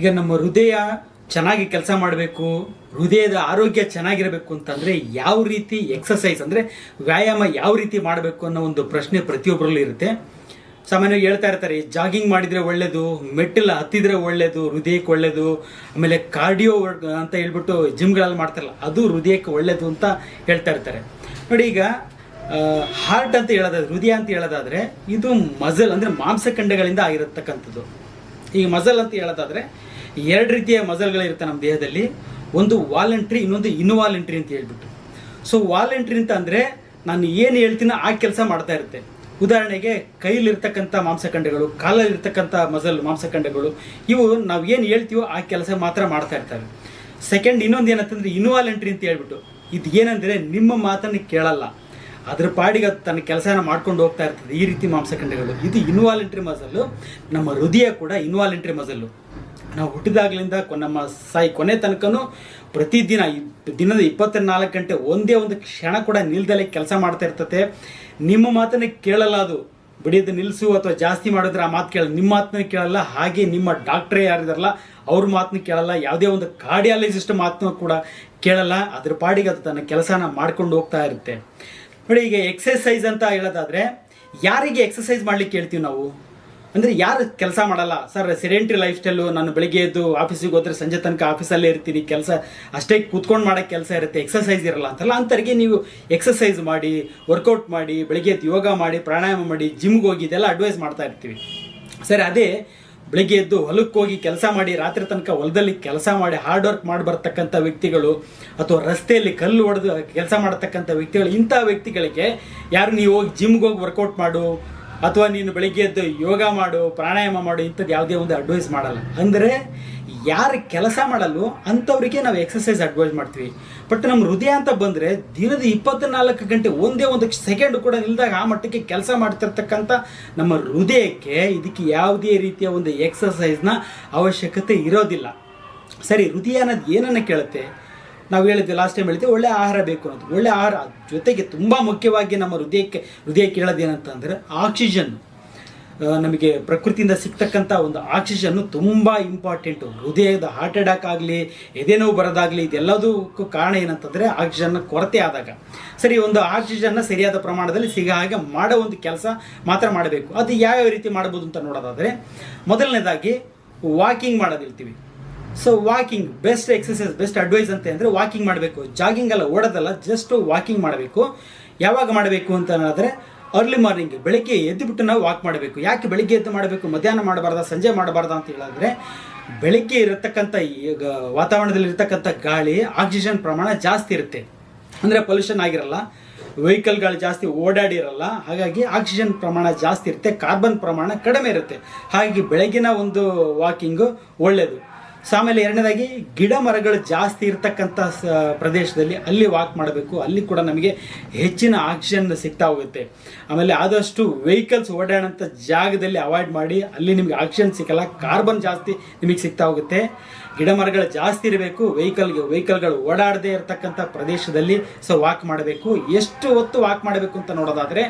ಈಗ ನಮ್ಮ ಹೃದಯ ಚೆನ್ನಾಗಿ ಕೆಲಸ ಮಾಡಬೇಕು, ಹೃದಯದ ಆರೋಗ್ಯ ಚೆನ್ನಾಗಿರಬೇಕು ಅಂತಂದ್ರೆ ಯಾವ ರೀತಿ ಎಕ್ಸಸೈಸ್ ಅಂದ್ರೆ ವ್ಯಾಯಾಮ ಯಾವ ರೀತಿ ಮಾಡಬೇಕು ಅನ್ನೋ ಒಂದು ಪ್ರಶ್ನೆ ಪ್ರತಿಯೊಬ್ಬರಲ್ಲೂ ಇರುತ್ತೆ. ಸಾಮಾನ್ಯವಾಗಿ ಹೇಳ್ತಾ ಇರ್ತಾರೆ ಜಾಗಿಂಗ್ ಮಾಡಿದ್ರೆ ಒಳ್ಳೇದು, ಮೆಟ್ಟಿಲು ಹತ್ತಿದ್ರೆ ಒಳ್ಳೇದು, ಹೃದಯಕ್ಕೆ ಒಳ್ಳೇದು, ಆಮೇಲೆ ಕಾರ್ಡಿಯೋ ಅಂತ ಹೇಳ್ಬಿಟ್ಟು ಜಿಮ್ಗಳಲ್ಲಿ ಮಾಡ್ತಾರಲ್ಲ, ಅದು ಹೃದಯಕ್ಕೆ ಒಳ್ಳೇದು ಅಂತ ಹೇಳ್ತಾ ಇರ್ತಾರೆ. ನೋಡಿ ಈಗ ಹಾರ್ಟ್ ಅಂತ ಹೇಳೋದಾದ್ರೆ, ಹೃದಯ ಅಂತ ಹೇಳೋದಾದರೆ ಇದು ಮಜಲ್ ಅಂದ್ರೆ ಮಾಂಸಖಂಡಗಳಿಂದ ಆಗಿರತಕ್ಕಂಥದ್ದು. ಈಗ ಮಸಲ್ ಅಂತ ಹೇಳೋದಾದ್ರೆ ಎರಡು ರೀತಿಯ ಮಜಲ್ಗಳಿರುತ್ತೆ ನಮ್ಮ ದೇಹದಲ್ಲಿ. ಒಂದು ವಾಲಂಟ್ರಿ ಇನ್ನೊಂದು ಇನ್ವಾಲಂಟ್ರಿ ಅಂತ ಹೇಳ್ಬಿಟ್ಟು. ಸೊ ವಾಲಂಟ್ರಿ ಅಂತ ಅಂದರೆ ನಾನು ಏನು ಹೇಳ್ತೀನೋ ಆ ಕೆಲಸ ಮಾಡ್ತಾ ಇರುತ್ತೆ. ಉದಾಹರಣೆಗೆ ಕೈಲಿರ್ತಕ್ಕಂಥ ಮಾಂಸಖಂಡಗಳು, ಕಾಲಲ್ಲಿರ್ತಕ್ಕಂಥ ಮಸಲ್ ಮಾಂಸಖಂಡಗಳು, ಇವು ನಾವು ಏನು ಹೇಳ್ತೀವೋ ಆ ಕೆಲಸ ಮಾತ್ರ ಮಾಡ್ತಾ ಇರ್ತವೆ ಸೆಕೆಂಡ್ ಇನ್ನೊಂದು ಏನಂತಂದರೆ ಇನ್ವಾಲಂಟ್ರಿ ಅಂತ ಹೇಳ್ಬಿಟ್ಟು. ಇದು ಏನಂದರೆ ನಿಮ್ಮ ಮಾತನ್ನು ಕೇಳಲ್ಲ. ಅದ್ರ ಪಾಡಿಗೆ ಅದು ತನ್ನ ಕೆಲಸನ ಮಾಡ್ಕೊಂಡು ಹೋಗ್ತಾ ಇರ್ತದೆ. ಈ ರೀತಿ ಮಾಂಸಖಂಡಗಳು ಇದು ಇನ್ವಾಲೆಂಟ್ರಿ ಮಸಲ್ಲು ನಮ್ಮ ಹೃದಯ ಕೂಡ ಇನ್ವಾಲಂಟ್ರಿ ಮಸಲ್ಲು ನಾವು ಹುಟ್ಟಿದಾಗ್ಲಿಂದ ನಮ್ಮ ಸಾಯಿ ಕೊನೆ ತನಕನೂ ಪ್ರತಿದಿನ ದಿನದ ಇಪ್ಪತ್ನಾಲ್ಕು ಗಂಟೆ ಒಂದೇ ಒಂದು ಕ್ಷಣ ಕೂಡ ನಿಲ್ದಲೆ ಕೆಲಸ ಮಾಡ್ತಾ ಇರ್ತತೆ. ನಿಮ್ಮ ಮಾತನ್ನ ಕೇಳಲ್ಲ ಅದು. ಬಿಡಿಯೋದು ನಿಲ್ಲಿಸು ಅಥವಾ ಜಾಸ್ತಿ ಮಾಡಿದ್ರೆ ಆ ಮಾತು ಕೇಳಲ್ಲ. ನಿಮ್ಮ ಮಾತನ್ನ ಕೇಳಲ್ಲ. ಹಾಗೆ ನಿಮ್ಮ ಡಾಕ್ಟ್ರೇ ಯಾರಿದಾರಲ್ಲ, ಅವ್ರ ಮಾತನ್ನ ಕೇಳಲ್ಲ. ಯಾವುದೇ ಒಂದು ಕಾರ್ಡಿಯಾಲಜಿಸ್ಟ್ ಮಾತನ್ನು ಕೂಡ ಕೇಳಲ್ಲ. ಅದ್ರ ಪಾಡಿಗೆ ಅದು ತನ್ನ ಕೆಲಸನ ಮಾಡ್ಕೊಂಡು ಹೋಗ್ತಾ ಇರುತ್ತೆ. ನೋಡಿ, ಈಗ ಎಕ್ಸಸೈಸ್ ಅಂತ ಹೇಳೋದಾದ್ರೆ, ಯಾರಿಗೆ ಎಕ್ಸಸೈಸ್ ಮಾಡ್ಲಿಕ್ಕೆ ಹೇಳ್ತೀವಿ ನಾವು? ಅಂದ್ರೆ ಯಾರು ಕೆಲಸ ಮಾಡಲ್ಲ? ಸರ್ ಸೆಡೆಂಟ್ರಿ ಲೈಫ್ ಸ್ಟೈಲು ನಾನು ಬೆಳಿಗ್ಗೆ ಎದ್ದು ಆಫೀಸಿಗೆ ಹೋದ್ರೆ ಸಂಜೆ ತನಕ ಆಫೀಸಲ್ಲೇ ಇರ್ತೀನಿ, ಕೆಲಸ ಅಷ್ಟೇ ಕೂತ್ಕೊಂಡು ಮಾಡೋ ಕೆಲಸ ಇರುತ್ತೆ ಎಕ್ಸಸೈಸ್ ಇರಲ್ಲ ಅಂತಲ್ಲ ಅಂಥವ್ರಿಗೆ ನೀವು ಎಕ್ಸಸೈಸ್ ಮಾಡಿ ವರ್ಕೌಟ್ ಮಾಡಿ, ಬೆಳಿಗ್ಗೆ ಎದ್ದು ಯೋಗ ಮಾಡಿ, ಪ್ರಾಣಾಯಾಮ ಮಾಡಿ ಜಿಮ್ಗೆ ಹೋಗಿ ಇದೆಲ್ಲ ಅಡ್ವೈಸ್ ಮಾಡ್ತಾ ಇರ್ತೀವಿ. ಸರ್, ಅದೇ ಬೆಳಿಗ್ಗೆ ಎದ್ದು ಹೊಲಕ್ಕೆ ಹೋಗಿ ಕೆಲಸ ಮಾಡಿ, ರಾತ್ರಿ ತನಕ ಹೊಲದಲ್ಲಿ ಕೆಲಸ ಮಾಡಿ ಹಾರ್ಡ್ ವರ್ಕ್ ಮಾಡಿ ಬರ್ತಕ್ಕಂಥ ವ್ಯಕ್ತಿಗಳು ಅಥವಾ ರಸ್ತೆಯಲ್ಲಿ ಕಲ್ಲು ಹೊಡೆದು ಕೆಲಸ ಮಾಡತಕ್ಕಂಥ ವ್ಯಕ್ತಿಗಳು, ಇಂಥ ವ್ಯಕ್ತಿಗಳಿಗೆ ಯಾರು, ನೀವು ಹೋಗಿ ಜಿಮ್ಗೆ ಹೋಗಿ ವರ್ಕೌಟ್ ಮಾಡು ಅಥವಾ ನೀನು ಬೆಳಿಗ್ಗೆ ಎದ್ದು ಯೋಗ ಮಾಡು, ಪ್ರಾಣಾಯಾಮ ಮಾಡು, ಇಂಥದ್ದು ಯಾವುದೇ ಒಂದು ಅಡ್ವೈಸ್ ಮಾಡಲ್ಲ. ಅಂದರೆ ಯಾರು ಕೆಲಸ ಮಾಡಲ್ವೋ ಅಂಥವ್ರಿಗೆ ನಾವು ಎಕ್ಸಸೈಸ್ ಅಡ್ವೈಸ್ ಮಾಡ್ತೀವಿ. ಬಟ್ ನಮ್ಮ ಹೃದಯ ಅಂತ ಬಂದರೆ ದಿನದ ಇಪ್ಪತ್ನಾಲ್ಕು ಗಂಟೆ ಒಂದೇ ಒಂದು ಸೆಕೆಂಡ್ ಕೂಡ ನಿಲ್ದಾಗ ಆ ಮಟ್ಟಕ್ಕೆ ಕೆಲಸ ಮಾಡ್ತಿರ್ತಕ್ಕಂಥ ನಮ್ಮ ಹೃದಯಕ್ಕೆ ಇದಕ್ಕೆ ಯಾವುದೇ ರೀತಿಯ ಒಂದು ಎಕ್ಸಸೈಸ್ನ ಅವಶ್ಯಕತೆ ಇರೋದಿಲ್ಲ. ಸರಿ, ಹೃದಯ ಅನ್ನೋದು ಏನನ್ನು ಕೇಳುತ್ತೆ? ನಾವು ಹೇಳಿದ್ವಿ ಲಾಸ್ಟ್ ಟೈಮ್ ಹೇಳಿದ್ವಿ ಒಳ್ಳೆ ಆಹಾರ ಬೇಕು ಅನ್ನೋದು ಒಳ್ಳೆ ಆಹಾರ ಜೊತೆಗೆ ತುಂಬ ಮುಖ್ಯವಾಗಿ ನಮ್ಮ ಹೃದಯಕ್ಕೆ ಹೃದಯಕ್ಕೆ ಕೇಳೋದು ಏನಂತಂದರೆ ಆಕ್ಸಿಜನ್ ನಮಗೆ ಪ್ರಕೃತಿಯಿಂದ ಸಿಗ್ತಕ್ಕಂಥ ಒಂದು ಆಕ್ಸಿಜನ್ನು ತುಂಬ ಇಂಪಾರ್ಟೆಂಟು ಹೃದಯದ ಹಾರ್ಟ್ ಅಟ್ಯಾಕ್ ಆಗಲಿ ಎದೆನೋವು ಬರೋದಾಗಲಿ, ಇದೆಲ್ಲದಕ್ಕೂ ಕಾರಣ ಏನಂತಂದರೆ ಆಕ್ಸಿಜನ್ನ ಕೊರತೆ ಆದಾಗ. ಸರಿ, ಒಂದು ಆಕ್ಸಿಜನ್ನ ಸರಿಯಾದ ಪ್ರಮಾಣದಲ್ಲಿ ಸಿಗ ಹಾಗೆ ಮಾಡೋ ಒಂದು ಕೆಲಸ ಮಾತ್ರ ಮಾಡಬೇಕು. ಅದು ಯಾವ್ಯಾವ ರೀತಿ ಮಾಡ್ಬೋದು ಅಂತ ನೋಡೋದಾದರೆ, ಮೊದಲನೇದಾಗಿ walking ಮಾಡೋದಿರ್ತೀವಿ. So walking best exercise best advice ಅಂತ ಅಂದರೆ ವಾಕಿಂಗ್ ಮಾಡಬೇಕು. ಜಾಗಿಂಗ್ ಅಲ್ಲ, ಓಡೋದಲ್ಲ ಜಸ್ಟ್ ವಾಕಿಂಗ್ ಮಾಡಬೇಕು. ಯಾವಾಗ ಮಾಡಬೇಕು ಅಂತ ಅನ್ನೋದ್ರೆ ಅರ್ಲಿ ಮಾರ್ನಿಂಗ್ ಬೆಳಿಗ್ಗೆ ಎದ್ದು ಬಿಟ್ಟು ನಾವು ವಾಕ್ ಮಾಡಬೇಕು. ಯಾಕೆ ಬೆಳಿಗ್ಗೆ ಎದ್ದು ಮಾಡಬೇಕು, ಮಧ್ಯಾಹ್ನ ಮಾಡಬಾರ್ದ, ಸಂಜೆ ಮಾಡಬಾರ್ದ ಅಂತ ಹೇಳಿದ್ರೆ, ಬೆಳಿಗ್ಗೆ ಇರತಕ್ಕಂಥ ಈಗ ವಾತಾವರಣದಲ್ಲಿ ಇರತಕ್ಕಂಥ ಗಾಳಿ ಆಕ್ಸಿಜನ್ ಪ್ರಮಾಣ ಜಾಸ್ತಿ ಇರುತ್ತೆ. ಅಂದರೆ ಪೊಲ್ಯೂಷನ್ ಆಗಿರಲ್ಲ ವೆಹಿಕಲ್ಗಳು ಜಾಸ್ತಿ ಓಡಾಡಿರಲ್ಲ, ಹಾಗಾಗಿ ಆಕ್ಸಿಜನ್ ಪ್ರಮಾಣ ಜಾಸ್ತಿ ಇರುತ್ತೆ ಕಾರ್ಬನ್ ಪ್ರಮಾಣ ಕಡಿಮೆ ಇರುತ್ತೆ. ಹಾಗಾಗಿ ಬೆಳಗಿನ ಒಂದು ವಾಕಿಂಗು ಒಳ್ಳೆಯದು ಸೊ ಆಮೇಲೆ ಎರಡನೇದಾಗಿ ಗಿಡ ಮರಗಳು ಜಾಸ್ತಿ ಇರತಕ್ಕಂಥ ಪ್ರದೇಶದಲ್ಲಿ ಅಲ್ಲಿ ವಾಕ್ ಮಾಡಬೇಕು. ಅಲ್ಲಿ ಕೂಡ ನಮಗೆ ಹೆಚ್ಚಿನ ಆಕ್ಸಿಜನ್ ಸಿಗ್ತಾ ಹೋಗುತ್ತೆ. ಆಮೇಲೆ ಆದಷ್ಟು ವೆಹಿಕಲ್ಸ್ ಓಡಾಡೋಂಥ ಜಾಗದಲ್ಲಿ ಅವಾಯ್ಡ್ ಮಾಡಿ, ಅಲ್ಲಿ ನಿಮಗೆ ಆಕ್ಸಿಜನ್ ಸಿಕ್ಕಲ್ಲ ಕಾರ್ಬನ್ ಜಾಸ್ತಿ ನಿಮಗೆ ಸಿಗ್ತಾ ಹೋಗುತ್ತೆ. ಗಿಡ ಮರಗಳು ಜಾಸ್ತಿ ಇರಬೇಕು ವೆಹಿಕಲ್ಗೆ ವೆಹಿಕಲ್ಗಳು ಓಡಾಡದೇ ಇರತಕ್ಕಂಥ ಪ್ರದೇಶದಲ್ಲಿ ಸೊ ವಾಕ್ ಮಾಡಬೇಕು. ಎಷ್ಟು ಹೊತ್ತು ವಾಕ್ ಮಾಡಬೇಕು ಅಂತ ನೋಡೋದಾದರೆ,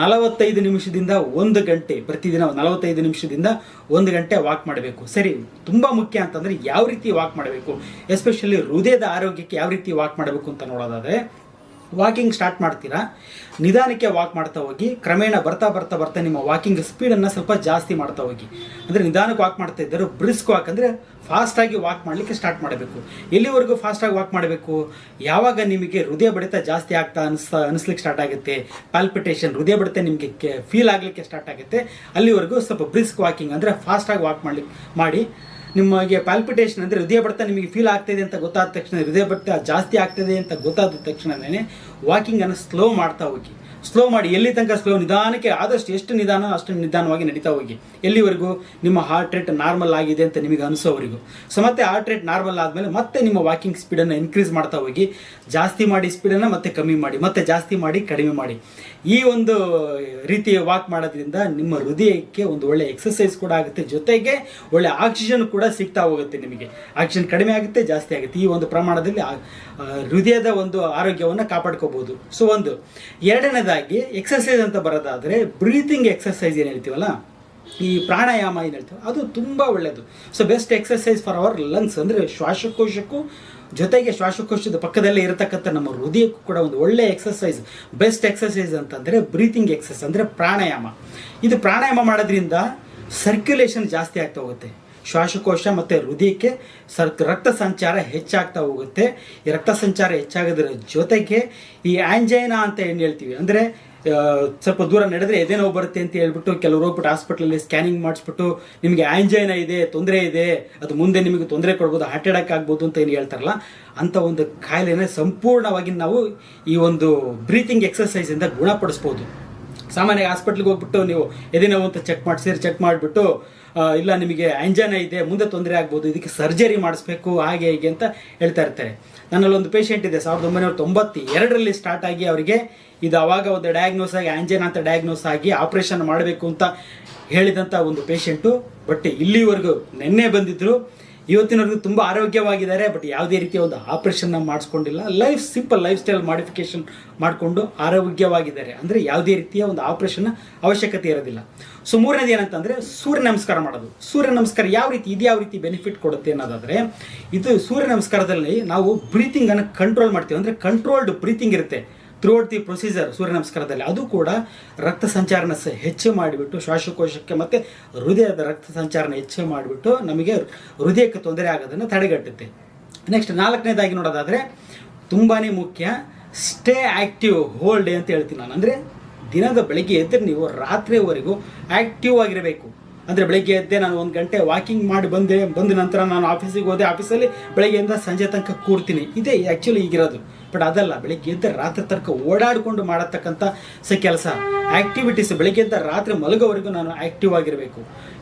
ನಲವತ್ತೈದು ನಿಮಿಷದಿಂದ ಒಂದು ಗಂಟೆ, ಪ್ರತಿದಿನ ನಲವತ್ತೈದು ನಿಮಿಷದಿಂದ ಒಂದು ಗಂಟೆ ವಾಕ್ ಮಾಡಬೇಕು. ಸರಿ, ತುಂಬ ಮುಖ್ಯ ಅಂತಂದರೆ ಯಾವ ರೀತಿ ವಾಕ್ ಮಾಡಬೇಕು? ಎಸ್ಪೆಷಲಿ ಹೃದಯದ ಆರೋಗ್ಯಕ್ಕೆ ಯಾವ ರೀತಿ ವಾಕ್ ಮಾಡಬೇಕು ಅಂತ ನೋಡೋದಾದರೆ ವಾಕಿಂಗ್ ಸ್ಟಾರ್ಟ್ ಮಾಡ್ತೀರಾ? ನಿಧಾನಕ್ಕೆ ವಾಕ್ ಮಾಡ್ತಾ ಹೋಗಿ, ಕ್ರಮೇಣ ಬರ್ತಾ ಬರ್ತಾ ಬರ್ತಾ ನಿಮ್ಮ ವಾಕಿಂಗ್ ಸ್ಪೀಡನ್ನು ಸ್ವಲ್ಪ ಜಾಸ್ತಿ ಮಾಡ್ತಾ ಹೋಗಿ. ಅಂದರೆ ನಿಧಾನಕ್ಕೆ ವಾಕ್ ಮಾಡ್ತಾ ಇದ್ದರು ಬ್ರಿಸ್ಕ್ ವಾಕ್ ಅಂದರೆ ಫಾಸ್ಟಾಗಿ ವಾಕ್ ಮಾಡಲಿಕ್ಕೆ ಸ್ಟಾರ್ಟ್ ಮಾಡಬೇಕು. ಎಲ್ಲಿವರೆಗೂ ಫಾಸ್ಟಾಗಿ ವಾಕ್ ಮಾಡಬೇಕು? ಯಾವಾಗ ನಿಮಗೆ ಹೃದಯ ಬಡಿತ ಜಾಸ್ತಿ ಆಗ್ತಾ ಅನಿಸ್ತಾ, ಅನಿಸ್ಲಿಕ್ಕೆ ಸ್ಟಾರ್ಟ್ ಆಗುತ್ತೆ? ಪಾಲ್ಪಿಟೇಷನ್ ಹೃದಯ ಬಡಿತ ನಿಮಗೆ ಫೀಲ್ ಆಗಲಿಕ್ಕೆ ಸ್ಟಾರ್ಟ್ ಆಗುತ್ತೆ. ಅಲ್ಲಿವರೆಗೂ ಸ್ವಲ್ಪ ಬ್ರಿಸ್ಕ್ ವಾಕಿಂಗ್ ಅಂದರೆ ಫಾಸ್ಟಾಗಿ ವಾಕ್ ಮಾಡಲಿಕ್ಕೆ ಮಾಡಿ ನಿಮಗೆ ಪ್ಯಾಲ್ಪಿಟೇಷನ್ ಅಂದರೆ ಹೃದಯ ಬಡಿತ ನಿಮಗೆ ಫೀಲ್ ಆಗ್ತಿದೆ ಅಂತ ಗೊತ್ತಾದ ತಕ್ಷಣ, ಹೃದಯ ಬಡಿತ ಜಾಸ್ತಿ ಆಗ್ತಿದೆ ಅಂತ ಗೊತ್ತಾದ ತಕ್ಷಣವೇ ವಾಕಿಂಗನ್ನು ಸ್ಲೋ ಮಾಡ್ತಾ ಹೋಗಿ. ಸ್ಲೋ ಮಾಡಿ, ಎಲ್ಲಿ ತನಕ ಸ್ಲೋ ನಿಧಾನಕ್ಕೆ ಆದಷ್ಟು ಎಷ್ಟು ನಿಧಾನ, ಅಷ್ಟು ನಿಧಾನವಾಗಿ ನಡೀತಾ ಹೋಗಿ. ಎಲ್ಲಿವರೆಗೂ ನಿಮ್ಮ ಹಾರ್ಟ್ ರೇಟ್ ನಾರ್ಮಲ್ ಆಗಿದೆ ಅಂತ ನಿಮಗೆ ಅನಿಸೋವರೆಗೂ ಸೊ ಮತ್ತೆ ಹಾರ್ಟ್ ರೇಟ್ ನಾರ್ಮಲ್ ಆದಮೇಲೆ ಮತ್ತೆ ನಿಮ್ಮ ವಾಕಿಂಗ್ ಸ್ಪೀಡನ್ನು ಇನ್ಕ್ರೀಸ್ ಮಾಡ್ತಾ ಹೋಗಿ. ಜಾಸ್ತಿ ಮಾಡಿ ಸ್ಪೀಡನ್ನು ಮತ್ತೆ ಕಮ್ಮಿ ಮಾಡಿ, ಮತ್ತೆ ಜಾಸ್ತಿ ಮಾಡಿ, ಕಡಿಮೆ ಮಾಡಿ. ಈ ಒಂದು ರೀತಿಯ ವಾಕ್ ಮಾಡೋದ್ರಿಂದ ನಿಮ್ಮ ಹೃದಯಕ್ಕೆ ಒಂದು ಒಳ್ಳೆ ಎಕ್ಸಸೈಸ್ ಕೂಡ ಆಗುತ್ತೆ. ಜೊತೆಗೆ ಒಳ್ಳೆ ಆಕ್ಸಿಜನ್ ಕೂಡ ಸಿಗ್ತಾ ಹೋಗುತ್ತೆ ನಿಮಗೆ. ಆಕ್ಸಿಜನ್ ಕಡಿಮೆ ಆಗುತ್ತೆ, ಜಾಸ್ತಿ ಆಗುತ್ತೆ. ಈ ಒಂದು ಪ್ರಮಾಣದಲ್ಲಿ ಹೃದಯದ ಒಂದು ಆರೋಗ್ಯವನ್ನು ಕಾಪಾಡ್ಕೋಬಹುದು. ಸೊ ಒಂದು. ಎರಡನೇದಾಗಿ ಎಕ್ಸಸೈಸ್ ಅಂತ ಬರೋದಾದರೆ ಬ್ರೀತಿಂಗ್ ಎಕ್ಸಸೈಸ್ ಏನು ಹೇಳ್ತೀವಲ್ಲ? ಈ ಪ್ರಾಣಾಯಾಮ ಏನು ಹೇಳ್ತೀವಿ? ಅದು ತುಂಬ ಒಳ್ಳೆಯದು so best exercise for our lungs ಅಂದರೆ ಶ್ವಾಸಕೋಶಕ್ಕೂ ಜೊತೆಗೆ ಶ್ವಾಸಕೋಶದ ಪಕ್ಕದಲ್ಲೇ ಇರತಕ್ಕಂಥ ನಮ್ಮ ಹೃದಯಕ್ಕೂ ಕೂಡ ಒಂದು ಒಳ್ಳೆಯ ಎಕ್ಸಸೈಸ್ ಬೆಸ್ಟ್ ಎಕ್ಸಸೈಸ್ ಅಂತಂದರೆ ಬ್ರೀತಿಂಗ್ ಎಕ್ಸಸೈಸ್ ಅಂದರೆ ಪ್ರಾಣಾಯಾಮ. ಇದು ಪ್ರಾಣಾಯಾಮ ಮಾಡೋದ್ರಿಂದ ಸರ್ಕ್ಯುಲೇಷನ್ ಜಾಸ್ತಿ ಆಗ್ತಾ ಹೋಗುತ್ತೆ. ಶ್ವಾಸಕೋಶ ಮತ್ತು ಹೃದಯಕ್ಕೆ ಸರ್ ರಕ್ತ ಸಂಚಾರ ಹೆಚ್ಚಾಗ್ತಾ ಹೋಗುತ್ತೆ. ಈ ರಕ್ತ ಸಂಚಾರ ಹೆಚ್ಚಾಗೋದ್ರ ಜೊತೆಗೆ ಈ ಆಂಜೈನಾ ಅಂತ ಏನು ಹೇಳ್ತೀವಿ? ಅಂದರೆ ಸ್ವಲ್ಪ ದೂರ ನಡೆದರೆ ಎದೆ ನೋವು ಬರುತ್ತೆ ಅಂತ ಹೇಳ್ಬಿಟ್ಟು ಕೆಲವರು ಹೋಗ್ಬಿಟ್ಟು ಹಾಸ್ಪಿಟ್ಲಲ್ಲಿ ಸ್ಕ್ಯಾನಿಂಗ್ ಮಾಡಿಸ್ಬಿಟ್ಟು ನಿಮಗೆ ಆಂಜೈನ ಇದೆ, ತೊಂದರೆ ಇದೆ, ಅದು ಮುಂದೆ ನಿಮಗೆ ತೊಂದರೆ ಕೊಡ್ಬೋದು, ಹಾರ್ಟ್ ಅಟ್ಯಾಕ್ ಆಗ್ಬೋದು ಅಂತ ಏನು ಹೇಳ್ತಾರಲ್ಲ ಅಂಥ ಒಂದು ಕಾಯಿಲೆನ ಸಂಪೂರ್ಣವಾಗಿ ನಾವು ಈ ಒಂದು ಬ್ರೀತಿಂಗ್ ಎಕ್ಸಸೈಸಿಂದ ಗುಣಪಡಿಸ್ಬೋದು. ಸಾಮಾನ್ಯ ಹಾಸ್ಪಿಟ್ಲಿಗೆ ಹೋಗ್ಬಿಟ್ಟು ನೀವು ಎದೆ ನೋವು ಅಂತ ಚೆಕ್ ಮಾಡಿಸಿದ್ರೆ ಚೆಕ್ ಮಾಡಿಬಿಟ್ಟು ಇಲ್ಲ ನಿಮಗೆ ಆಂಜನ ಇದೆ, ಮುಂದೆ ತೊಂದರೆ ಆಗ್ಬೋದು, ಇದಕ್ಕೆ ಸರ್ಜರಿ ಮಾಡಿಸ್ಬೇಕು, ಹಾಗೆ ಹೀಗೆ ಅಂತ ಹೇಳ್ತಾ ಇರ್ತಾರೆ. ನನ್ನಲ್ಲಿ ಒಂದು ಪೇಷಂಟ್ ಇದೆ, ಸಾವಿರದ ಒಂಬೈನೂರ ತೊಂಬತ್ತ ಎರಡರಲ್ಲಿ ಸ್ಟಾರ್ಟ್ ಆಗಿ ಅವರಿಗೆ ಇದು ಅವಾಗ ಒಂದು ಡಯಾಗ್ನೋಸ್ ಆಗಿ ಆಂಜನ ಅಂತ ಡಯಾಗ್ನೋಸ್ ಆಗಿ ಆಪರೇಷನ್ ಮಾಡಬೇಕು ಅಂತ ಹೇಳಿದಂಥ ಒಂದು ಪೇಷಂಟು ಬಟ್ ಇಲ್ಲಿವರೆಗೂ ನಿನ್ನೆ ಬಂದಿದ್ರು ಇವತ್ತಿನವರೆಗೂ ತುಂಬ ಆರೋಗ್ಯವಾಗಿದ್ದಾರೆ ಬಟ್ ಯಾವುದೇ ರೀತಿಯ ಒಂದು ಆಪರೇಷನ್ನ ಮಾಡಿಸ್ಕೊಂಡಿಲ್ಲ. Life simple life style modification ಮಾಡಿಕೊಂಡು ಆರೋಗ್ಯವಾಗಿದ್ದಾರೆ. ಅಂದರೆ ಯಾವುದೇ ರೀತಿಯ ಒಂದು ಆಪರೇಷನ್ ಅವಶ್ಯಕತೆ ಇರೋದಿಲ್ಲ. ಸೊ ಮೂರನೇದು ಏನಂತಂದರೆ ಸೂರ್ಯ ನಮಸ್ಕಾರ ಮಾಡೋದು. ಸೂರ್ಯ ನಮಸ್ಕಾರ ಯಾವ ರೀತಿ, ಇದು ಯಾವ ರೀತಿ ಬೆನಿಫಿಟ್ ಕೊಡುತ್ತೆ ಅನ್ನೋದಾದರೆ, ಇದು ಸೂರ್ಯ ನಮಸ್ಕಾರದಲ್ಲಿ ನಾವು ಬ್ರೀತಿಂಗನ್ನು ಕಂಟ್ರೋಲ್ ಮಾಡ್ತೀವಿ. ಅಂದರೆ ಕಂಟ್ರೋಲ್ಡ್ ಬ್ರೀತಿಂಗ್ ಇರುತ್ತೆ. ಥ್ರೂಔಟ್ ದಿ ಪ್ರೊಸೀಜರ್ ಸೂರ್ಯ ನಮಸ್ಕಾರದಲ್ಲಿ, ಅದು ಕೂಡ ರಕ್ತ ಸಂಚಾರನ ಹೆಚ್ಚು ಮಾಡಿಬಿಟ್ಟು, ಶ್ವಾಸಕೋಶಕ್ಕೆ ಮತ್ತು ಹೃದಯದ ರಕ್ತ ಸಂಚಾರನ ಹೆಚ್ಚು ಮಾಡಿಬಿಟ್ಟು ನಮಗೆ ಹೃದಯಕ್ಕೆ ತೊಂದರೆ ಆಗೋದನ್ನು ತಡೆಗಟ್ಟುತ್ತೆ. ನೆಕ್ಸ್ಟ್ ನಾಲ್ಕನೇದಾಗಿ ನೋಡೋದಾದರೆ ತುಂಬಾ ಮುಖ್ಯ ಸ್ಟೇ ಆ್ಯಕ್ಟಿವ್ ಹೋಲ್ಡ್ ಅಂತ ಹೇಳ್ತೀನಿ ನಾನು ಅಂದರೆ ದಿನದ ಬೆಳಗ್ಗೆ ಎದ್ದರೆ ನೀವು ರಾತ್ರಿವರೆಗೂ ಆ್ಯಕ್ಟಿವ್ ಆಗಿರಬೇಕು. ಅಂದರೆ ಬೆಳಗ್ಗೆ ಎದ್ದೆ ನಾನು ಒಂದು ಗಂಟೆ ವಾಕಿಂಗ್ ಮಾಡಿ ಬಂದೆ, ಬಂದ ನಂತರ ನಾನು ಆಫೀಸಿಗೆ ಹೋದೆ. ಆಫೀಸಲ್ಲಿ ಬೆಳಗ್ಗೆಯಿಂದ ಸಂಜೆ ತನಕ ಕೂರ್ತೀನಿ. ಇದೇ ಆ್ಯಕ್ಚುಲಿ ಈಗಿರೋದು. ಬಟ್ ಅದಲ್ಲ, ಬೆಳಗ್ಗೆ ಎದ್ದ ರಾತ್ರಿ ತನಕ ಓಡಾಡಿಕೊಂಡು ಮಾಡತಕ್ಕಂಥ ಸ ಕೆಲಸ. ಆ್ಯಕ್ಟಿವಿಟೀಸ್ ಎದ್ದ ರಾತ್ರಿ ಮಲಗೋವರೆಗೂ ನಾನು ಆ್ಯಕ್ಟಿವ್ ಆಗಿರಬೇಕು.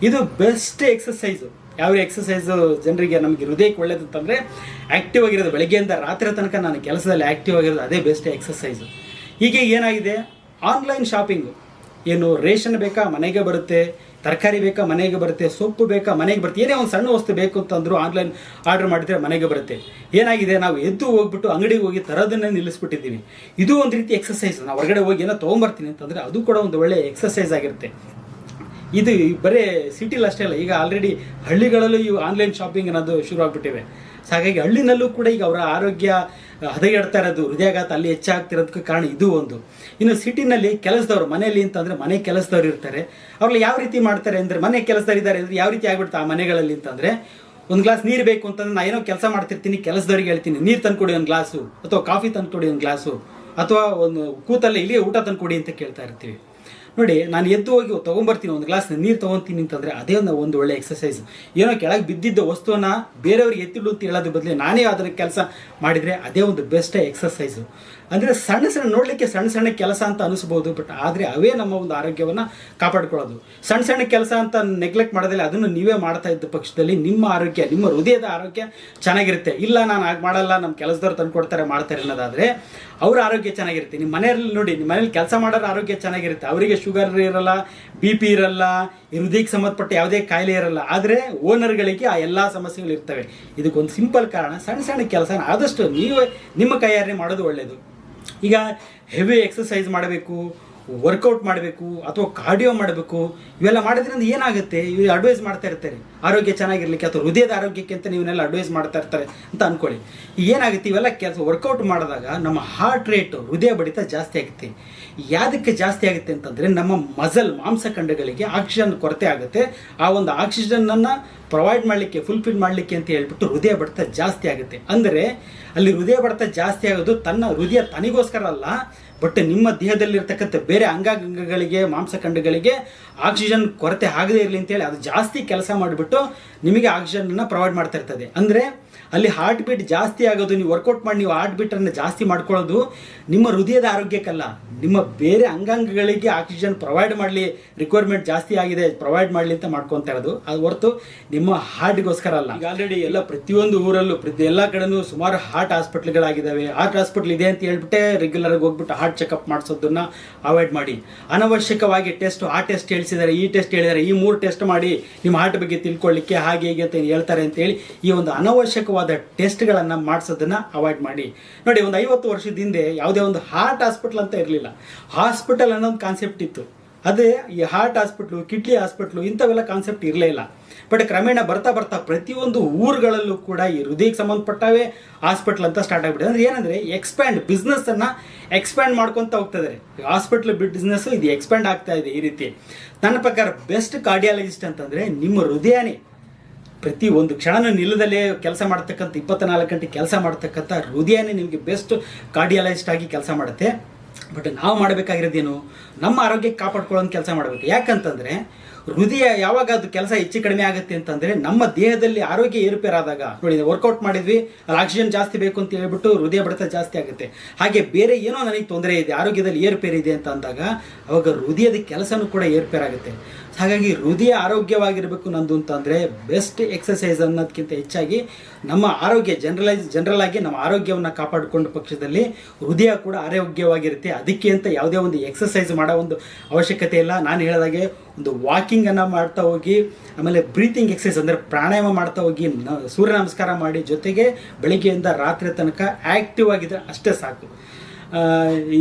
ಇದು ಬೆಸ್ಟ್ ಎಕ್ಸಸೈಸು ಯಾವ ಎಕ್ಸಸೈಸು ಜನರಿಗೆ ನಮಗೆ ಹೃದಯಕ್ಕೆ ಒಳ್ಳೇದು ಅಂತಂದರೆ ಆ್ಯಕ್ಟಿವ್ ಆಗಿರೋದು. ಬೆಳಗ್ಗೆಯಿಂದ ರಾತ್ರಿ ತನಕ ನಾನು ಕೆಲಸದಲ್ಲಿ ಆ್ಯಕ್ಟಿವ್ ಆಗಿರೋದು ಅದೇ ಬೆಸ್ಟ್ ಎಕ್ಸಸೈಸು ಹೀಗೆ ಏನಾಗಿದೆ? ಆನ್ಲೈನ್ ಶಾಪಿಂಗು ಏನು ರೇಷನ್ ಬೇಕಾ? ಮನೆಗೆ ಬರುತ್ತೆ. ತರಕಾರಿ ಬೇಕಾ, ಮನೆಗೆ ಬರುತ್ತೆ, ಸೊಪ್ಪು ಬೇಕಾ, ಮನೆಗೆ ಬರುತ್ತೆ, ಏನೇ ಒಂದು ಸಣ್ಣ ವಸ್ತು ಬೇಕು ಅಂತಂದ್ರು ಆನ್ಲೈನ್ ಆರ್ಡರ್ ಮಾಡಿದರೆ ಮನೆಗೆ ಬರುತ್ತೆ. ಏನಾಗಿದೆ, ನಾವು ಎದ್ದು ಹೋಗ್ಬಿಟ್ಟು ಅಂಗಡಿಗೆ ಹೋಗಿ ತರೋದನ್ನೇ ನಿಲ್ಲಿಸ್ಬಿಟ್ಟಿದ್ದೀವಿ. ಇದು ಒಂದು ರೀತಿ ಎಕ್ಸಸೈಸ್ ನಾವು ಹೊರಗಡೆ ಹೋಗಿ ಏನೋ ತೊಗೊಂಬರ್ತೀನಿ ಅಂತಂದರೆ ಅದು ಕೂಡ ಒಂದು ಒಳ್ಳೆಯ ಎಕ್ಸಸೈಸ್ ಆಗಿರುತ್ತೆ. ಇದು ಬರೀ ಸಿಟಿಲಿ ಅಷ್ಟೇ ಅಲ್ಲ, ಈಗ ಆಲ್ರೆಡಿ ಹಳ್ಳಿಗಳಲ್ಲೂ ಈ ಆನ್ಲೈನ್ ಶಾಪಿಂಗ್ ಅನ್ನೋದು ಶುರು ಆಗ್ಬಿಟ್ಟಿವೆ ಹಾಗಾಗಿ ಹಳ್ಳಿನಲ್ಲೂ ಕೂಡ ಈಗ ಅವರ ಆರೋಗ್ಯ ಹದಗೆಡ್ತಾ ಇರೋದು ಹೃದಯಾಘಾತ ಅಲ್ಲಿ ಹೆಚ್ಚಾಗ್ತಿರೋದಕ್ಕೆ ಕಾರಣ ಇದು ಒಂದು. ಇನ್ನು ಸಿಟಿನಲ್ಲಿ ಕೆಲಸದವ್ರು, ಮನೆಯಲ್ಲಿ ಅಂತಂದರೆ ಮನೆ ಕೆಲಸದವ್ರು ಇರ್ತಾರೆ. ಅವ್ರಲ್ಲಿ ಯಾವ ರೀತಿ ಮಾಡ್ತಾರೆ ಅಂದರೆ ಮನೆ ಕೆಲಸದವ್ರು ಇದ್ದಾರೆ ಅಂದರೆ ಯಾವ ರೀತಿ ಆಗಿಬಿಡ್ತು ಆ ಮನೆಗಳಲ್ಲಿ ಅಂತಂದರೆ ಒಂದು ಗ್ಲಾಸ್ ನೀರು ಬೇಕು ಅಂತಂದ್ರೆ ನಾನು ಏನೋ ಕೆಲಸ ಮಾಡ್ತಿರ್ತೀನಿ, ಕೆಲಸದವ್ರಿಗೆ ಹೇಳ್ತೀನಿ, ನೀರು ತಂದುಕೊಡಿ ಒಂದು ಗ್ಲಾಸು, ಅಥವಾ ಕಾಫಿ ತಂದುಕೊಡಿ ಒಂದು ಗ್ಲಾಸು, ಅಥವಾ ಒಂದು ಕೂತಲ್ಲಿ ಇಲ್ಲಿ ಊಟ ತಂದುಕೊಡಿ ಅಂತ ಕೇಳ್ತಾ ಇರ್ತೀವಿ. ನೋಡಿ, ನಾನು ಎದ್ದು ಹೋಗಿ ತೊಗೊಂಬರ್ತೀನಿ ಒಂದು ಗ್ಲಾಸ್ ನೀರು ತೊಗೊತೀನಿ ಅಂತಂದರೆ ಅದೇ ಒಂದು ಒಂದು ಒಳ್ಳೆ ಎಕ್ಸಸೈಸ್ ಏನೋ ಕೆಳಗೆ ಬಿದ್ದಿದ್ದ ವಸ್ತುವನ್ನ ಬೇರೆಯವ್ರಿಗೆ ಎತ್ತಿಡು ಅಂತ ಹೇಳೋದ್ರ ಬದಲು ನಾನೇ ಅದರ ಕೆಲಸ ಮಾಡಿದರೆ ಅದೇ ಒಂದು ಬೆಸ್ಟ್ ಎಕ್ಸಸೈಸು ಅಂದರೆ ಸಣ್ಣ ಸಣ್ಣ ನೋಡಲಿಕ್ಕೆ ಸಣ್ಣ ಸಣ್ಣ ಕೆಲಸ ಅಂತ ಅನಿಸ್ಬೋದು ಬಟ್ ಆದರೆ ಅವೇ ನಮ್ಮ ಒಂದು ಆರೋಗ್ಯವನ್ನು ಕಾಪಾಡ್ಕೊಳ್ಳೋದು. ಸಣ್ಣ ಸಣ್ಣ ಕೆಲಸ ಅಂತ ನೆಗ್ಲೆಕ್ಟ್ ಮಾಡೋದಿಲ್ಲ ಅದನ್ನು ನೀವೇ ಮಾಡ್ತಾ ಇದ್ದ ಪಕ್ಷದಲ್ಲಿ ನಿಮ್ಮ ಆರೋಗ್ಯ, ನಿಮ್ಮ ಹೃದಯದ ಆರೋಗ್ಯ ಚೆನ್ನಾಗಿರುತ್ತೆ. ಇಲ್ಲ, ನಾನು ಹಾಗೆ ಮಾಡಲ್ಲ ನಮ್ಮ ಕೆಲಸದವ್ರು ತಂದು ಕೊಡ್ತಾರೆ, ಮಾಡ್ತಾರೆ ಅನ್ನೋದಾದರೆ ಅವ್ರ ಆರೋಗ್ಯ ಚೆನ್ನಾಗಿರುತ್ತೆ. ನಿಮ್ಮ ಮನೆಯಲ್ಲಿ ನೋಡಿ ನಿಮ್ಮ ಮನೇಲಿ ಕೆಲಸ ಮಾಡೋರ ಆರೋಗ್ಯ ಚೆನ್ನಾಗಿರುತ್ತೆ. ಅವರಿಗೆ ಶುಗರ್ ಇರಲ್ಲ ಬಿ ಪಿ ಇರಲ್ಲ ಹೃದಯಕ್ಕೆ ಸಂಬಂಧಪಟ್ಟ ಯಾವುದೇ ಕಾಯಿಲೆ ಇರಲ್ಲ. ಆದರೆ ಓನರ್ಗಳಿಗೆ ಆ ಎಲ್ಲ ಸಮಸ್ಯೆಗಳು ಇರ್ತವೆ. ಇದಕ್ಕೊಂದು ಸಿಂಪಲ್ ಕಾರಣ, ಸಣ್ಣ ಸಣ್ಣ ಕೆಲಸ ಆದಷ್ಟು ನೀವೇ ನಿಮ್ಮ ಕೈಯಾರೆ ಮಾಡೋದು ಒಳ್ಳೆಯದು ಈಗ ಹೆವಿ ಎಕ್ಸಸೈಸ್ ಮಾಡಬೇಕು ವರ್ಕೌಟ್ ಮಾಡಬೇಕು ಅಥವಾ ಕಾರ್ಡಿಯೋ ಮಾಡಬೇಕು, ಇವೆಲ್ಲ ಮಾಡೋದ್ರಿಂದ ಏನಾಗುತ್ತೆ? ಇವು ಅಡ್ವೈಸ್ ಮಾಡ್ತಾ ಇರ್ತಾರೆ. ಆರೋಗ್ಯ ಚೆನ್ನಾಗಿರಲಿಕ್ಕೆ ಅಥವಾ ಹೃದಯದ ಆರೋಗ್ಯಕ್ಕೆ ಅಂತ ನೀವನ್ನೆಲ್ಲ ಅಡ್ವೈಸ್ ಮಾಡ್ತಾ ಇರ್ತಾರೆ ಅಂತ ಅಂದ್ಕೊಳ್ಳಿ ಏನಾಗುತ್ತೆ? ಇವೆಲ್ಲ ಕೆಲಸ ವರ್ಕೌಟ್ ಮಾಡಿದಾಗ ನಮ್ಮ ಹಾರ್ಟ್ ರೇಟು ಹೃದಯ ಬಡಿತ ಜಾಸ್ತಿ ಆಗುತ್ತೆ. ಯಾವುದಕ್ಕೆ ಜಾಸ್ತಿ ಆಗುತ್ತೆ ಅಂತಂದರೆ ನಮ್ಮ ಮಸಲ್ ಮಾಂಸಖಂಡಗಳಿಗೆ ಆಕ್ಸಿಜನ್ ಕೊರತೆ ಆಗುತ್ತೆ. ಆ ಒಂದು ಆಕ್ಸಿಜನನ್ನು ಪ್ರೊವೈಡ್ ಮಾಡಲಿಕ್ಕೆ ಫುಲ್ಫಿಲ್ ಮಾಡಲಿಕ್ಕೆ ಅಂತ ಹೇಳ್ಬಿಟ್ಟು ಹೃದಯ ಬಡಿತ ಜಾಸ್ತಿ ಆಗುತ್ತೆ. ಅಂದರೆ ಅಲ್ಲಿ ಹೃದಯ ಬಡಿತ ಜಾಸ್ತಿ ಆಗೋದು ತನ್ನ ಹೃದಯ ತನಿಗೋಸ್ಕರ ಅಲ್ಲ ಬಟ್ ನಿಮ್ಮ ದೇಹದಲ್ಲಿರ್ತಕ್ಕಂಥ ಬೇರೆ ಅಂಗಾಂಗಗಳಿಗೆ ಮಾಂಸಖಂಡಗಳಿಗೆ ಆಕ್ಸಿಜನ್ ಕೊರತೆ ಆಗದೇ ಇರಲಿ ಅಂತೇಳಿ ಅದು ಜಾಸ್ತಿ ಕೆಲಸ ಮಾಡಿಬಿಟ್ಟು ನಿಮಗೆ ಆಕ್ಸಿಜನ್ನ ಪ್ರೊವೈಡ್ ಮಾಡ್ತಾ ಇರ್ತದೆ. ಅಂದರೆ ಅಲ್ಲಿ ಹಾರ್ಟ್ ಬೀಟ್ ಜಾಸ್ತಿ ಆಗೋದು, ನೀವು ವರ್ಕೌಟ್ ಮಾಡಿ ನೀವು ಹಾರ್ಟ್ ಬೀಟನ್ನು ಜಾಸ್ತಿ ಮಾಡ್ಕೊಳ್ಳೋದು ನಿಮ್ಮ ಹೃದಯದ ಆರೋಗ್ಯಕ್ಕಲ್ಲ. ನಿಮ್ಮ ಬೇರೆ ಅಂಗಾಂಗಗಳಿಗೆ ಆಕ್ಸಿಜನ್ ಪ್ರೊವೈಡ್ ಮಾಡಲಿ ರಿಕ್ವೈರ್ಮೆಂಟ್ ಜಾಸ್ತಿ ಆಗಿದೆ ಪ್ರೊವೈಡ್ ಮಾಡಲಿ ಅಂತ ಮಾಡ್ಕೊತಾ ಇರೋದು. ಅದು ಹೊರತು ನಿಮ್ಮ ಹಾರ್ಟ್ಗೋಸ್ಕರ ಅಲ್ಲ. ಈಗ ಆಲ್ರೆಡಿ ಎಲ್ಲ ಪ್ರತಿಯೊಂದು ಊರಲ್ಲೂ, ಪ್ರತಿ ಎಲ್ಲ ಕಡೆನೂ ಸುಮಾರು ಹಾರ್ಟ್ ಹಾಸ್ಪಿಟ್ಲ್ಗಳಾಗಿದ್ದಾವೆ ಹಾರ್ಟ್ ಹಾಸ್ಪಿಟ್ಲ್ ಇದೆ ಅಂತ ಹೇಳ್ಬಿಟ್ಟೆ ರೆಗ್ಯುಲರ್ ಆಗಿ ಹೋಗ್ಬಿಟ್ಟು ಹಾರ್ಟ್ ಚೆಕಪ್ ಮಾಡಿಸೋದನ್ನ ಅವಾಯ್ಡ್ ಮಾಡಿ. ಅನವಶ್ಯಕವಾಗಿ ಟೆಸ್ಟ್ ಆ ಟೆಸ್ಟ್ ಹೇಳಿಸಿದ್ದಾರೆ, ಈ ಟೆಸ್ಟ್ ಹೇಳಿದ್ದಾರೆ, ಈ ಮೂರು ಟೆಸ್ಟ್ ಮಾಡಿ ನಿಮ್ಮ ಹಾರ್ಟ್ ಬಗ್ಗೆ ತಿಳ್ಕೊಳ್ಳಿಕ್ಕೆ ಹಾಗೆ ಹೀಗೆ ಅಂತ ಹೇಳ್ತಾರೆ ಅಂತೇಳಿ ಈ ಒಂದು ಅನವಶ್ಯಕವಾದ ಟೆಸ್ಟ್ಗಳನ್ನು ಮಾಡಿಸೋದನ್ನು ಅವಾಯ್ಡ್ ಮಾಡಿ. ನೋಡಿ, ಒಂದು ಐವತ್ತು ವರ್ಷದ ಹಿಂದೆ ಯಾವುದೇ ಒಂದು ಹಾರ್ಟ್ ಹಾಸ್ಪಿಟ್ಲ್ ಅಂತ ಇರಲಿಲ್ಲ. ಹಾಸ್ಪಿಟಲ್ ಅನ್ನೋ ಒಂದು ಕಾನ್ಸೆಪ್ಟ್ ಇತ್ತು. ಅದೇ ಈ ಹಾರ್ಟ್ ಹಾಸ್ಪಿಟ್ಲು, ಕಿಡ್ನಿ ಹಾಸ್ಪಿಟ್ಲು ಇಂಥವೆಲ್ಲ ಕಾನ್ಸೆಪ್ಟ್ ಇರಲೇ ಇಲ್ಲ. ಬಟ್ ಕ್ರಮೇಣ ಬರ್ತಾ ಬರ್ತಾ ಪ್ರತಿಯೊಂದು ಊರುಗಳಲ್ಲೂ ಕೂಡ ಈ ಹೃದಯಕ್ಕೆ ಸಂಬಂಧಪಟ್ಟವೇ ಹಾಸ್ಪಿಟ್ಲ್ ಅಂತ ಸ್ಟಾರ್ಟ್ ಆಗಿಬಿಟ್ಟಿದೆ. ಅಂದರೆ ಏನಂದರೆ ಎಕ್ಸ್ಪ್ಯಾಂಡ್ ಬಿಸ್ನೆಸ್ಸನ್ನು ಎಕ್ಸ್ಪ್ಯಾಂಡ್ ಮಾಡ್ಕೊತ ಹೋಗ್ತದೆ ಹಾಸ್ಪಿಟ್ಲ್ ಬಿಸ್ನೆಸ್ಸು ಇದು ಎಕ್ಸ್ಪ್ಯಾಂಡ್ ಆಗ್ತಾ ಇದೆ ಈ ರೀತಿ. ನನ್ನ ಪ್ರಕಾರ ಬೆಸ್ಟ್ ಕಾರ್ಡಿಯಾಲಜಿಸ್ಟ್ ಅಂತಂದರೆ ನಿಮ್ಮ ಹೃದಯನೇ. ಪ್ರತಿ ಒಂದು ಕ್ಷಣನೂ ನಿಲ್ಲದಲ್ಲೇ ಕೆಲಸ ಮಾಡ್ತಕ್ಕಂಥ ಇಪ್ಪತ್ನಾಲ್ಕು ಗಂಟೆ ಕೆಲಸ ಮಾಡ್ತಕ್ಕಂಥ ಹೃದಯನೇ ನಿಮಗೆ ಬೆಸ್ಟ್ ಕಾರ್ಡಿಯಾಲಜಿಸ್ಟ್ ಆಗಿ ಕೆಲಸ ಮಾಡುತ್ತೆ. ಬಟ್ ನಾವು ಮಾಡಬೇಕಾಗಿರೋದೇನು? ನಮ್ಮ ಆರೋಗ್ಯ ಕಾಪಾಡ್ಕೊಳ್ಳೋ ಕೆಲಸ ಮಾಡಬೇಕು. ಯಾಕಂತಂದ್ರೆ, ಹೃದಯ ಯಾವಾಗ ಅದು ಕೆಲಸ ಹೆಚ್ಚು ಕಡಿಮೆ ಆಗುತ್ತೆ ಅಂತಂದ್ರೆ, ನಮ್ಮ ದೇಹದಲ್ಲಿ ಆರೋಗ್ಯ ಏರುಪೇರಾದಾಗ. ನೋಡಿ ವರ್ಕೌಟ್ ಮಾಡಿದ್ವಿ, ಅಲ್ಲಿ ಆಕ್ಸಿಜನ್ ಜಾಸ್ತಿ ಬೇಕು ಅಂತ ಹೇಳ್ಬಿಟ್ಟು ಹೃದಯ ಬಡಿತ ಜಾಸ್ತಿ ಆಗುತ್ತೆ. ಹಾಗೆ ಬೇರೆ ಏನೋ ನನಗೆ ತೊಂದರೆ ಇದೆ, ಆರೋಗ್ಯದಲ್ಲಿ ಏರುಪೇರಿದೆ ಅಂತ ಅಂದಾಗ, ಅವಾಗ ಹೃದಯದ ಕೆಲಸನೂ ಕೂಡ ಏರುಪೇರಾಗುತ್ತೆ. ಹಾಗಾಗಿ ಹೃದಯ ಆರೋಗ್ಯವಾಗಿರಬೇಕು ನಂದು ಅಂತಂದರೆ ಬೆಸ್ಟ್ ಎಕ್ಸಸೈಸ್ ಅನ್ನೋದಕ್ಕಿಂತ ಹೆಚ್ಚಾಗಿ ನಮ್ಮ ಆರೋಗ್ಯ ಜನರಲೈಸ್ ಜನರಲ್ ಆಗಿ ನಮ್ಮ ಆರೋಗ್ಯವನ್ನು ಕಾಪಾಡಿಕೊಂಡ ಪಕ್ಷದಲ್ಲಿ ಹೃದಯ ಕೂಡ ಆರೋಗ್ಯವಾಗಿರುತ್ತೆ. ಅದಕ್ಕೆ ಅಂತ ಯಾವುದೇ ಒಂದು ಎಕ್ಸಸೈಸ್ ಮಾಡೋ ಒಂದು ಅವಶ್ಯಕತೆ ಇಲ್ಲ. ನಾನು ಹೇಳಿದಾಗೆ ಒಂದು ವಾಕಿಂಗನ್ನು ಮಾಡ್ತಾ ಹೋಗಿ, ಆಮೇಲೆ ಬ್ರೀತಿಂಗ್ ಎಕ್ಸಸೈಸ್ ಅಂದರೆ ಪ್ರಾಣಾಯಾಮ ಮಾಡ್ತಾ ಹೋಗಿ ಸೂರ್ಯ ನಮಸ್ಕಾರ ಮಾಡಿ ಜೊತೆಗೆ ಬೆಳಿಗ್ಗೆಯಿಂದ ರಾತ್ರಿ ತನಕ ಆ್ಯಕ್ಟಿವ್ ಆಗಿದ್ದರೆ ಅಷ್ಟೇ ಸಾಕು.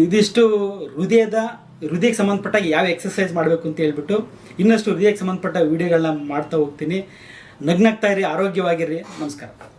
ಇದಿಷ್ಟು ಹೃದಯದ ಹೃದಯಕ್ಕೆ ಸಂಬಂಧಪಟ್ಟಾಗ ಯಾವ ಎಕ್ಸಸೈಸ್ ಮಾಡಬೇಕು ಅಂತ ಹೇಳ್ಬಿಟ್ಟು ಇನ್ನಷ್ಟು ಹೃದಯಕ್ಕೆ ಸಂಬಂಧಪಟ್ಟ ವಿಡಿಯೋಗಳನ್ನ ಮಾಡ್ತಾ ಹೋಗ್ತೀನಿ. ನಗ್ನಾಗ್ತಾ ಇರಿ, ಆರೋಗ್ಯವಾಗಿರಿ. ನಮಸ್ಕಾರ.